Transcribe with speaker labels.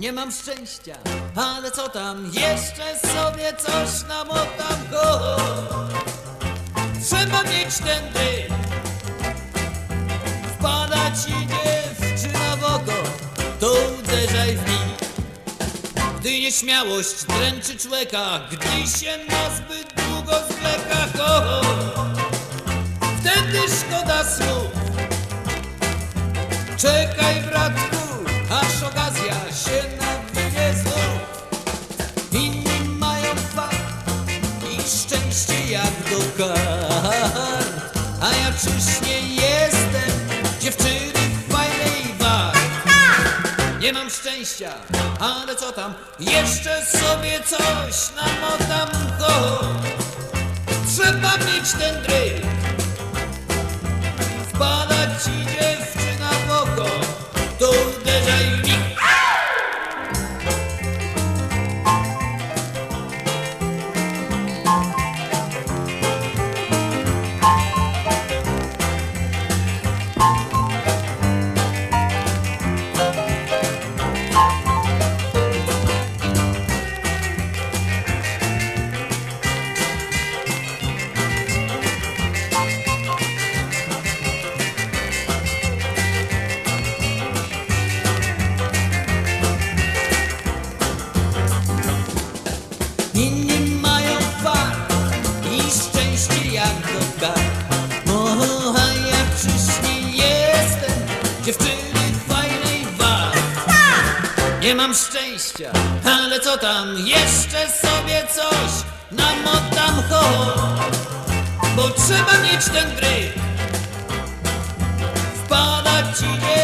Speaker 1: nie mam szczęścia, ale co tam, jeszcze sobie coś namotam go. Trzeba mieć ten dym, wpada ci dziewczyna w oko, to uderzaj w nich. Gdy nieśmiałość dręczy człowieka, gdy się na zbyt długo zwleka, ho, wtedy szkoda słów. Czekaj bratku, się nawinie znów. Inni mają fakt i szczęście jak do kart, a ja czyż nie jestem dziewczyny fajnej wart. Nie mam szczęścia, ale co tam, jeszcze sobie coś namotam go. Trzeba mieć ten dryg, wpada ci Inni mają fart i szczęście jak do kart. O, a ja czyż nie jestem dziewczyny fajnej wart. Nie mam szczęścia, ale co tam, jeszcze sobie coś namotam ho. Bo trzeba mieć ten dryg. Wpada ci to